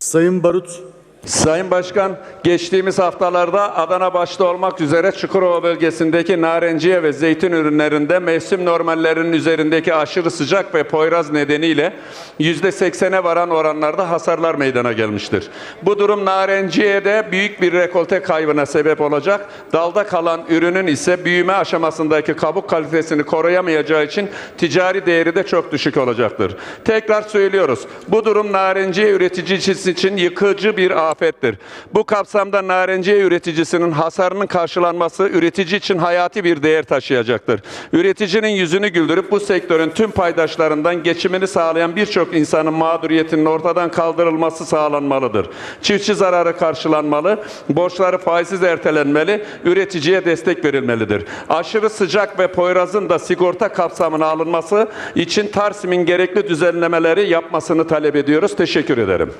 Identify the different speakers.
Speaker 1: Sayın Barut,
Speaker 2: Sayın Başkan, geçtiğimiz haftalarda Adana başta olmak üzere Çukurova bölgesindeki narenciye ve zeytin ürünlerinde mevsim normallerinin üzerindeki aşırı sıcak ve poyraz nedeniyle %80'e varan oranlarda hasarlar meydana gelmiştir. Bu durum narenciyede büyük bir rekolte kaybına sebep olacak. Dalda kalan ürünün ise büyüme aşamasındaki kabuk kalitesini koruyamayacağı için ticari değeri de çok düşük olacaktır. Tekrar söylüyoruz. Bu durum narenciye üreticisi için yıkıcı bir afettir. Bu kapsamda narenciye üreticisinin hasarının karşılanması üretici için hayati bir değer taşıyacaktır. Üreticinin yüzünü güldürüp bu sektörün tüm paydaşlarından geçimini sağlayan birçok insanın mağduriyetinin ortadan kaldırılması sağlanmalıdır. Çiftçi zararı karşılanmalı, borçları faizsiz ertelenmeli, üreticiye destek verilmelidir. Aşırı sıcak ve poyrazın da sigorta kapsamına alınması için Tarsim'in gerekli düzenlemeleri yapmasını talep ediyoruz. Teşekkür ederim.